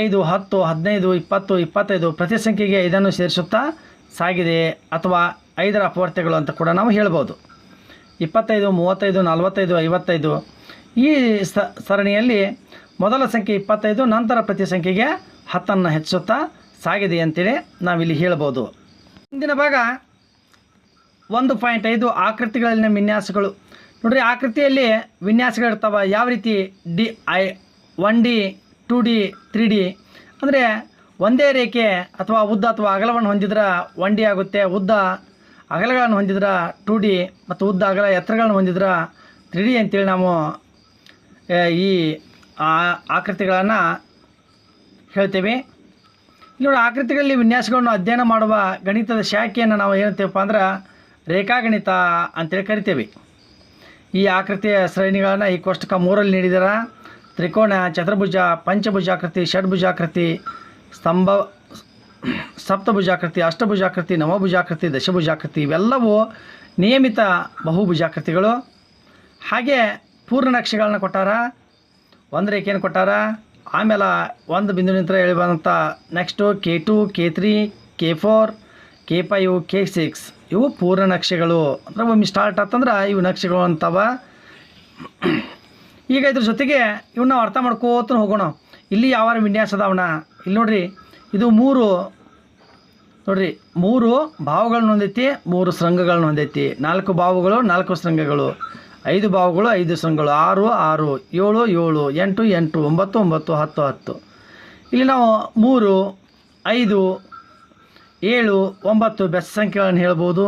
ಐದು, ಹತ್ತು, ಹದಿನೈದು, ಇಪ್ಪತ್ತು, ಇಪ್ಪತ್ತೈದು ಪ್ರತಿ ಸಂಖ್ಯೆಗೆ ಇದನ್ನು ಸೇರಿಸುತ್ತಾ ಸಾಗಿದೆ ಅಥವಾ ಐದರ ಅಪವರ್ತ್ಯಗಳು ಅಂತ ಕೂಡ ನಾವು ಹೇಳ್ಬೋದು. ಇಪ್ಪತ್ತೈದು, ಮೂವತ್ತೈದು, ನಲವತ್ತೈದು, ಐವತ್ತೈದು ಈ ಸರಣಿಯಲ್ಲಿ ಮೊದಲ ಸಂಖ್ಯೆ ಇಪ್ಪತ್ತೈದು, ನಂತರ ಪ್ರತಿ ಸಂಖ್ಯೆಗೆ ಹತ್ತನ್ನು ಹೆಚ್ಚುತ್ತಾ ಸಾಗಿದೆ ಅಂತೇಳಿ ನಾವಿಲ್ಲಿ ಹೇಳ್ಬೋದು. ಮುಂದಿನ ಭಾಗ ಒಂದು ಪಾಯಿಂಟ್ ಐದು ಆಕೃತಿಗಳಲ್ಲಿನ ವಿನ್ಯಾಸಗಳು. ನೋಡ್ರಿ, ಆಕೃತಿಯಲ್ಲಿ ವಿನ್ಯಾಸಗಳಿರ್ತಾವೆ ಯಾವ ರೀತಿ? D, I, one D, two D, three D. ಅಂದರೆ ಒಂದೇ ರೇಖೆ ಅಥವಾ ಉದ್ದ ಅಥವಾ ಅಗಲವನ್ನು ಹೊಂದಿದ್ರೆ ಒನ್ ಡಿ ಆಗುತ್ತೆ. ಉದ್ದ ಅಗಲಗಳನ್ನು ಹೊಂದಿದ್ರೆ ಟು ಡಿ ಮತ್ತು ಉದ್ದ ಅಗಲ ಎತ್ತರಗಳನ್ನು ಹೊಂದಿದ್ರೆ ತ್ರೀ ಡಿ ಅಂತೇಳಿ ನಾವು ಈ ಆ- ಆಕೃತಿಗಳನ್ನು ಹೇಳ್ತೇವೆ. ನೋಡಿ ಆಕೃತಿಗಳಲ್ಲಿ ವಿನ್ಯಾಸಗಳನ್ನು ಅಧ್ಯಯನ ಮಾಡುವ ಗಣಿತದ ಶಾಖೆಯನ್ನು ನಾವು ಏನಂತೀವಪ್ಪ ಅಂದ್ರೆ ರೇಖಾಗಣಿತ ಅಂತೇಳಿ ಕರಿತೇವೆ. ಈ ಆಕೃತಿಯ ಶ್ರೇಣಿಗಳನ್ನು ಈ ಕೋಷ್ಟಕ ಮೂರಲ್ಲಿ ನೀಡಿದಾರ. ತ್ರಿಕೋನ, ಚತುರ್ಭುಜ, ಪಂಚಭುಜಾಕೃತಿ, ಷಡ್ಭುಜಾಕೃತಿ, ಸ್ತಂಭ, ಸಪ್ತಭುಜಾಕೃತಿ, ಅಷ್ಟಭುಜಾಕೃತಿ, ನವಭುಜಾಕೃತಿ, ದಶಭುಜಾಕೃತಿ ಇವೆಲ್ಲವೂ ನಿಯಮಿತ ಬಹುಭುಜಾಕೃತಿಗಳು. ಹಾಗೆ ಪೂರ್ಣ ನಕ್ಷೆಗಳನ್ನ ಕೊಟ್ಟಾರ. ಒಂದು ರೇಖೆಯನ್ನು ಕೊಟ್ಟಾರ? ಆಮೇಲೆ ಒಂದು ಬಿಂದುವಿನಿಂದ ಹೇಳಿ ಬಂದಂಥ next K two K three K four K five K six ಇವು ಪೂರ್ಣ ನಕ್ಷೆಗಳು. ಅಂದ್ರೆ ಒಮ್ಮೆ ಸ್ಟಾರ್ಟ್ ಆತಂದ್ರೆ ಇವು ನಕ್ಷೆಗಳು ಅಂತವ. ಈಗ ಇದ್ರ ಜೊತೆಗೆ ಇವನ್ನ ಅರ್ಥ ಮಾಡ್ಕೋತ ಹೋಗೋಣ. ಇಲ್ಲಿ ಯಾವ ವಿನ್ಯಾಸ ಅದಾವಣ ಇಲ್ಲಿ ನೋಡ್ರಿ, ಇದು ಮೂರು, ನೋಡ್ರಿ, ಮೂರು ಭಾವಗಳನ್ನ ಹೊಂದೈತಿ, ಮೂರು ಶೃಂಗಗಳನ್ನ ಹೊಂದೈತಿ. ನಾಲ್ಕು ಭಾವಗಳು, ನಾಲ್ಕು ಶೃಂಗಗಳು. ಐದು ಭಾವಗಳು ಐದು ಸಂಘಗಳು, ಆರು ಆರು, ಏಳು ಏಳು, ಎಂಟು ಎಂಟು, ಒಂಬತ್ತು ಒಂಬತ್ತು, ಹತ್ತು ಹತ್ತು. ಇಲ್ಲಿ ನಾವು ಮೂರು, ಐದು, ಏಳು, ಒಂಬತ್ತು ಬೆಸ್ ಸಂಖ್ಯೆಗಳನ್ನು ಹೇಳ್ಬೋದು.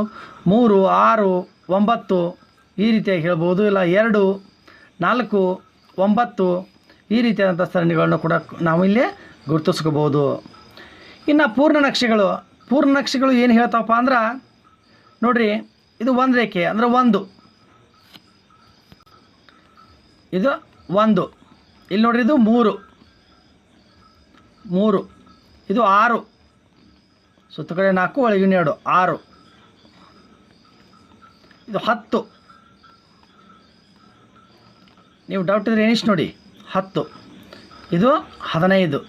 ಮೂರು, ಆರು, ಒಂಬತ್ತು ಈ ರೀತಿಯಾಗಿ ಹೇಳ್ಬೋದು. ಇಲ್ಲ, ಎರಡು, ನಾಲ್ಕು, ಒಂಬತ್ತು ಈ ರೀತಿಯಾದಂಥ ಸರಣಿಗಳನ್ನು ಕೂಡ ನಾವು ಇಲ್ಲಿ ಗುರುತಿಸ್ಕೋಬೋದು. ಇನ್ನು ಪೂರ್ಣ ನಕ್ಷೆಗಳು ಪೂರ್ಣ ನಕ್ಷೆಗಳು ಏನು ಹೇಳ್ತಾವಪ್ಪ ಅಂದ್ರೆ, ನೋಡಿರಿ, ಇದು ಒಂದು ರೇಖೆ ಅಂದರೆ ಒಂದು. ಇದು ಒಂದು. ಇಲ್ಲಿ ನೋಡ್ರಿ ಇದು ಮೂರು. ಮೂರು. ಇದು ಆರು. ಸುತ್ತ ಕಡೆ ನಾಲ್ಕು ಒಳಗಿನ ಎರಡು. ಆರು. ಇದು ಹತ್ತು. ನೀವು ಡೌಟ್ ಇದ್ರೆ ಏನಿಷ್ಟು ನೋಡಿ. ಹತ್ತು. ಇದು ಹದಿನೈದು.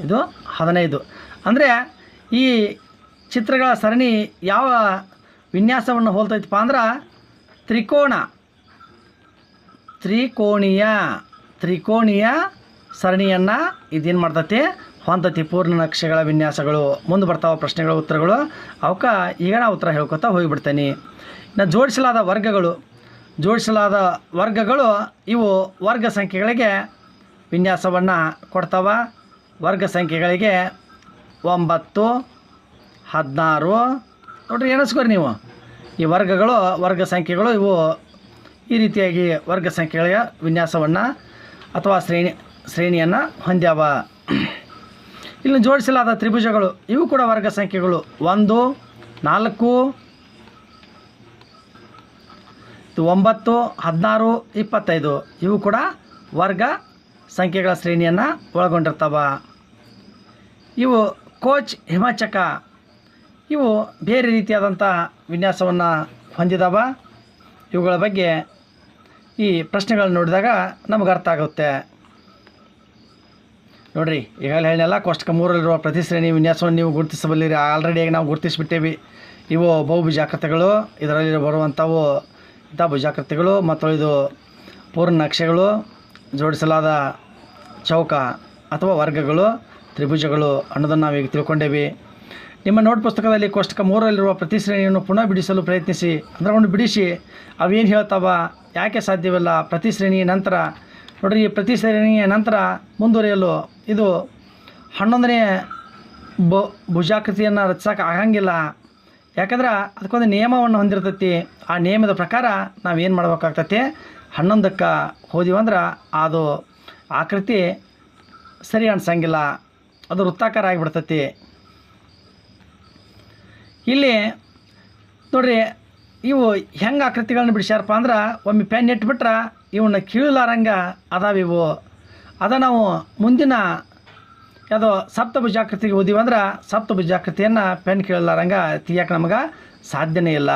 ಇದು ಹದಿನೈದು. ಅಂದರೆ ಈ ಚಿತ್ರಗಳ ಸರಣಿ ಯಾವ ವಿನ್ಯಾಸವನ್ನು ಹೋಲ್ತೈತಪ್ಪ ಅಂದ್ರೆ ತ್ರಿಕೋಣ ತ್ರಿಕೋಣೀಯ ತ್ರಿಕೋಣೀಯ ಸರಣಿಯನ್ನು ಇದೇನು ಮಾಡ್ತತಿ? ಹೊಂದತಿ ಪೂರ್ಣ ನಕ್ಷೆಗಳ ವಿನ್ಯಾಸಗಳು. ಮುಂದೆ ಬರ್ತಾವ ಪ್ರಶ್ನೆಗಳ, ಉತ್ತರಗಳು. ಅವಕ್ಕೆ ಈಗ ನಾ ಉತ್ತರ ಹೇಳ್ಕೊತಾ ಹೋಗಿಬಿಡ್ತೇನೆ. ಇನ್ನು ಜೋಡಿಸಲಾದ ವರ್ಗಗಳು. ಜೋಡಿಸಲಾದ ವರ್ಗಗಳು ಇವು ವರ್ಗ ಸಂಖ್ಯೆಗಳಿಗೆ ವಿನ್ಯಾಸವನ್ನು ಕೊಡ್ತಾವ. ವರ್ಗ ಸಂಖ್ಯೆಗಳಿಗೆ ಒಂಬತ್ತು, ಹದಿನಾರು. ನೋಡ್ರಿ ಎಣಿಸ್ಕೊರಿ ನೀವು. ಈ ವರ್ಗಗಳು, ವರ್ಗ ಸಂಖ್ಯೆಗಳು ಇವು ಈ ರೀತಿಯಾಗಿ ವರ್ಗ ಸಂಖ್ಯೆಗಳ ವಿನ್ಯಾಸವನ್ನು ಅಥವಾ ಶ್ರೇಣಿ, ಶ್ರೇಣಿಯನ್ನು ಹೊಂದ್ಯಾವ. ಇಲ್ಲಿ ಜೋಡಿಸಲಾದ ತ್ರಿಭುಜಗಳು, ಇವು ಕೂಡ ವರ್ಗ ಸಂಖ್ಯೆಗಳು. ಒಂದು, ನಾಲ್ಕು ಒಂಬತ್ತು, ಹದಿನಾರು, ಇಪ್ಪತ್ತೈದು. ಇವು ಕೂಡ ವರ್ಗ ಸಂಖ್ಯೆಗಳ ಶ್ರೇಣಿಯನ್ನು ಒಳಗೊಂಡಿರ್ತವೆ. ಇವು ಕೋಚ್, ಹಿಮಚಕ. ಇವು ಬೇರೆ ರೀತಿಯಾದಂಥ ವಿನ್ಯಾಸವನ್ನು ಹೊಂದಿದವ. ಇವುಗಳ ಬಗ್ಗೆ ಈ ಪ್ರಶ್ನೆಗಳನ್ನ ನೋಡಿದಾಗ ನಮಗೆ ಅರ್ಥ ಆಗುತ್ತೆ. ನೋಡ್ರಿ, ಈಗಾಗಲೇ ಹೇಳಲ್ಲ ಕೋಷ್ಟಕ ಮೂರಲ್ಲಿರುವ ಪ್ರತಿ ಶ್ರೇಣಿ ವಿನ್ಯಾಸವನ್ನು ನೀವು ಗುರುತಿಸಬಲ್ಲಿರಿ. ಆಲ್ರೆಡಿ ನಾವು ಗುರುತಿಸಿಬಿಟ್ಟೇವಿ. ಇವು ಬಹುಭುಜಾಕೃತಿಗಳು ಇದರಲ್ಲಿ ಬರುವಂಥವು ಇಂಥ ಭುಜಾಕೃತಿಗಳು ಮತ್ತು ಇದು ಪೂರ್ಣ ನಕ್ಷೆಗಳು, ಜೋಡಿಸಲಾದ ಚೌಕ ಅಥವಾ ವರ್ಗಗಳು, ತ್ರಿಭುಜಗಳು ಅನ್ನೋದನ್ನು ನಾವೀಗ ತಿಳ್ಕೊಂಡೇವಿ. ನಿಮ್ಮ ನೋಟ್ ಪುಸ್ತಕದಲ್ಲಿ ಕೋಷ್ಟಕ ಮೂರಲ್ಲಿರುವ ಪ್ರತಿ ಶ್ರೇಣಿಯನ್ನು ಪುನಃ ಬಿಡಿಸಲು ಪ್ರಯತ್ನಿಸಿ. ಅಂದ್ರೆ ಒಂದು ಬಿಡಿಸಿ. ಅವೇನು ಹೇಳ್ತಾವ? ಯಾಕೆ ಸಾಧ್ಯವಿಲ್ಲ? ಪ್ರತಿ ಶ್ರೇಣಿಯ ನಂತರ, ನೋಡಿರಿ ಈ ಪ್ರತಿ ಶ್ರೇಣಿಯ ನಂತರ ಮುಂದುವರಿಯಲು ಇದು ಹನ್ನೊಂದನೇ ಬ ಭುಜಾಕೃತಿಯನ್ನು ರಚಿಸೋಕೆ ಆಗಂಗಿಲ್ಲ. ಯಾಕಂದ್ರೆ ಅದಕ್ಕೊಂದು ನಿಯಮವನ್ನು ಹೊಂದಿರ್ತೈತಿ. ಆ ನಿಯಮದ ಪ್ರಕಾರ ನಾವು ಏನು ಮಾಡ್ಬೇಕಾಗ್ತೈತಿ? ಹನ್ನೊಂದಕ್ಕೆ ಹೋದಿವಂದ್ರೆ ಅದು ಆಕೃತಿ ಸರಿ ಅನ್ಸಂಗಿಲ್ಲ. ಅದು ವೃತ್ತಾಕಾರ ಆಗಿಬಿಡ್ತೈತಿ. ಇಲ್ಲಿ ನೋಡ್ರಿ ಇವು ಹೆಂಗೆ ಆಕೃತಿಗಳನ್ನ ಬಿಡಿಸ್ಯಾರಪ್ಪ ಅಂದ್ರೆ ಒಮ್ಮೆ ಪೆನ್ ಇಟ್ಬಿಟ್ರೆ ಇವನ್ನ ಕೀಳಲಾರಂಗ ಅದಾವ ಇವು. ಅದ ನಾವು ಮುಂದಿನ ಯಾವುದೋ ಸಪ್ತಭುಜಾಕೃತಿಗೆ ಓದಿವಿ ಅಂದ್ರೆ ಸಪ್ತಭುಜಾಕೃತಿಯನ್ನು ಪೆನ್ ಕೀಳಲಾರಂಗ ತೆಗಿಯೋಕೆ ನಮಗೆ ಸಾಧ್ಯನೇ ಇಲ್ಲ.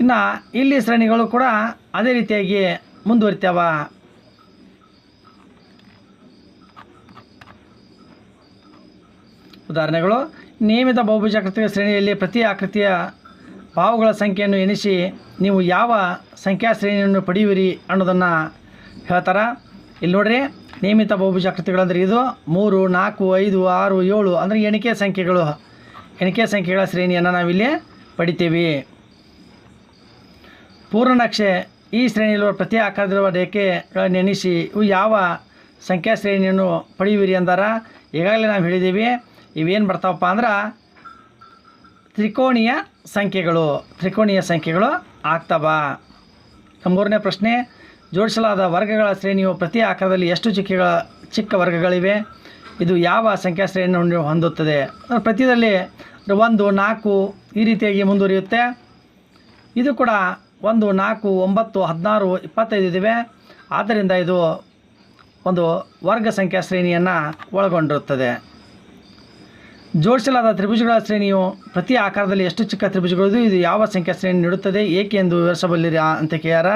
ಇನ್ನು ಇಲ್ಲಿ ಶ್ರೇಣಿಗಳು ಕೂಡ ಅದೇ ರೀತಿಯಾಗಿ ಮುಂದುವರಿತಾವ. ಉದಾಹರಣೆಗಳು ನಿಯಮಿತ ಬಹುಭುಜಾಕೃತಿಯ ಶ್ರೇಣಿಯಲ್ಲಿ ಪ್ರತಿ ಆಕೃತಿಯ ಭಾವುಗಳ ಸಂಖ್ಯೆಯನ್ನು ಎಣಿಸಿ ನೀವು ಯಾವ ಸಂಖ್ಯಾ ಶ್ರೇಣಿಯನ್ನು ಪಡೆಯುವಿರಿ ಅನ್ನೋದನ್ನು ಹೇಳ್ತಾರೆ. ಇಲ್ಲಿ ನೋಡ್ರಿ, ನಿಯಮಿತ ಬಹುಭುಜಾಕೃತಿಗಳಂದ್ರೆ ಇದು ಮೂರು, ನಾಲ್ಕು, ಐದು, ಆರು, ಏಳು ಅಂದರೆ ಎಣಿಕೆ ಸಂಖ್ಯೆಗಳು. ಎಣಿಕೆ ಸಂಖ್ಯೆಗಳ ಶ್ರೇಣಿಯನ್ನು ನಾವಿಲ್ಲಿ ಪಡಿತೀವಿ. ಪೂರ್ಣನಕ್ಷೆ ಈ ಶ್ರೇಣಿಯಲ್ಲಿರುವ ಪ್ರತಿ ಆಕಾರದಲ್ಲಿರುವ ರೇಖೆಗಳನ್ನು ಎಣಿಸಿ ಇವು ಯಾವ ಸಂಖ್ಯಾ ಶ್ರೇಣಿಯನ್ನು ಪಡೆಯುವಿರಿ ಅಂದಾರ ಈಗಾಗಲೇ ನಾವು ಹೇಳಿದ್ದೀವಿ ಇವೇನು ಬರ್ತಾವಪ್ಪ ಅಂದ್ರೆ ತ್ರಿಕೋಣೀಯ ಸಂಖ್ಯೆಗಳು ತ್ರಿಕೋಣೀಯ ಸಂಖ್ಯೆಗಳು ಆಗ್ತಾವ. ಮೂರನೇ ಪ್ರಶ್ನೆ, ಜೋಡಿಸಲಾದ ವರ್ಗಗಳ ಶ್ರೇಣಿಯು ಪ್ರತಿ ಆಕಾರದಲ್ಲಿ ಎಷ್ಟು ಚಿಕ್ಕಗಳ, ಚಿಕ್ಕ ವರ್ಗಗಳಿವೆ? ಇದು ಯಾವ ಸಂಖ್ಯಾ ಶ್ರೇಣಿಯನ್ನು ಹೊಂದುತ್ತದೆ? ಪ್ರತಿದಲ್ಲಿ ಒಂದು, ನಾಲ್ಕು ಈ ರೀತಿಯಾಗಿ ಮುಂದುವರಿಯುತ್ತೆ. ಇದು ಕೂಡ ಒಂದು, ನಾಲ್ಕು, ಒಂಬತ್ತು, ಹದಿನಾರು, ಇಪ್ಪತ್ತೈದು ಇದಿವೆ. ಆದ್ದರಿಂದ ಇದು ಒಂದು ವರ್ಗ ಸಂಖ್ಯಾ ಶ್ರೇಣಿಯನ್ನು ಒಳಗೊಂಡಿರುತ್ತದೆ. ಜೋಡಿಸಲಾದ ತ್ರಿಭುಜಗಳ ಶ್ರೇಣಿಯು ಪ್ರತಿ ಆಕಾರದಲ್ಲಿ ಎಷ್ಟು ಚಿಕ್ಕ ತ್ರಿಭುಜಗಳು ಇದು ಯಾವ ಸಂಖ್ಯಾ ಶ್ರೇಣಿ ನೀಡುತ್ತದೆ? ಏಕೆ ಎಂದು ವಿವರಿಸಬಲ್ಲಿರಿ ಅಂತ ಕೇಳ್ಯಾರ.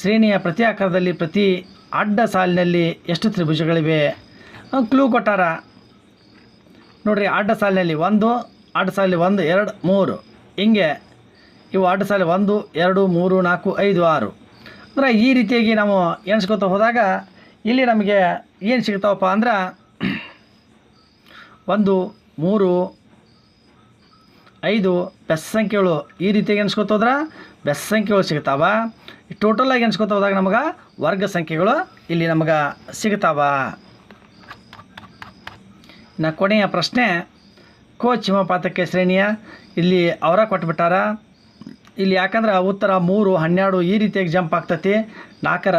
ಶ್ರೇಣಿಯ ಪ್ರತಿ ಆಕಾರದಲ್ಲಿ ಪ್ರತಿ ಅಡ್ಡ ಸಾಲಿನಲ್ಲಿ ಎಷ್ಟು ತ್ರಿಭುಜಗಳಿವೆ? ಕ್ಲೂ ಕೊಟ್ಟಾರ. ನೋಡಿರಿ, ಅಡ್ಡ ಸಾಲಿನಲ್ಲಿ ಒಂದು, ಅಡ್ಡ ಸಾಲಿನಲ್ಲಿ ಒಂದು, ಎರಡು, ಮೂರು. ಹಿಂಗೆ ಇವು ಅಡ್ಡ ಸಾಲಿ ಒಂದು, ಎರಡು, ಮೂರು, ನಾಲ್ಕು, ಐದು, ಆರು. ಅಂದರೆ ಈ ರೀತಿಯಾಗಿ ನಾವು ಎಣಿಸ್ಕೊತ ಹೋದಾಗ ಇಲ್ಲಿ ನಮಗೆ ಏನು ಸಿಗ್ತಾವಪ್ಪ ಅಂದ್ರೆ ಒಂದು ಮೂರು, ಐದು ಬೆಸ್ ಸಂಖ್ಯೆಗಳು ಈ ರೀತಿಯಾಗಿ ಎನ್ಸ್ಕೊತೋದ್ರೆ ಬೆಸ್ ಸಂಖ್ಯೆಗಳು ಸಿಗ್ತಾವ ಟೋಟಲಾಗಿ ಎಣಿಸ್ಕೊತ ಹೋದಾಗ ನಮಗೆ ವರ್ಗ ಸಂಖ್ಯೆಗಳು ಇಲ್ಲಿ ನಮಗೆ ಸಿಗ್ತಾವ ನಾ ಕೊನೆಯ ಪ್ರಶ್ನೆ, ಕೋ ಚಿಮಪಾತಕ್ಕೆ ಶ್ರೇಣಿಯ. ಇಲ್ಲಿ ಅವರ ಕೊಟ್ಬಿಟ್ಟಾರ. ಇಲ್ಲಿ ಯಾಕಂದ್ರೆ ಉತ್ತರ ಮೂರು, ಹನ್ನೆರಡು ಈ ರೀತಿಯಾಗಿ ಜಂಪ್ ಆಗ್ತತಿ. ನಾಲ್ಕರ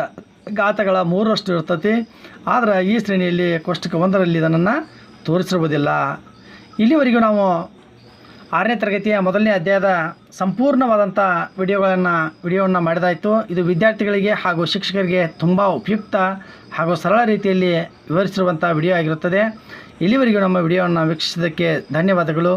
ಘಾತಗಳ ಮೂರರಷ್ಟು ಇರ್ತತಿ. ಆದ್ರೆ ಈ ಶ್ರೇಣಿಯಲ್ಲಿ ಕೋಷ್ಟಕ ಒಂದರಲ್ಲಿ ಇದನ್ನು ತೋರಿಸಿರುವುದಿಲ್ಲ. ಇಲ್ಲಿವರೆಗೂ ನಾವು ಆರನೇ ತರಗತಿಯ ಮೊದಲನೇ ಅಧ್ಯಾಯದ ಸಂಪೂರ್ಣವಾದಂಥ ವಿಡಿಯೋಗಳನ್ನು, ವಿಡಿಯೋವನ್ನು ಮಾಡಿದಾಯಿತು. ಇದು ವಿದ್ಯಾರ್ಥಿಗಳಿಗೆ ಹಾಗೂ ಶಿಕ್ಷಕರಿಗೆ ತುಂಬ ಉಪಯುಕ್ತ ಹಾಗೂ ಸರಳ ರೀತಿಯಲ್ಲಿ ವಿವರಿಸಿರುವಂಥ ವಿಡಿಯೋ ಆಗಿರುತ್ತದೆ. ಇಲ್ಲಿವರೆಗೂ ನಮ್ಮ ವಿಡಿಯೋವನ್ನು ವೀಕ್ಷಿಸಿದ್ದಕ್ಕೆ ಧನ್ಯವಾದಗಳು.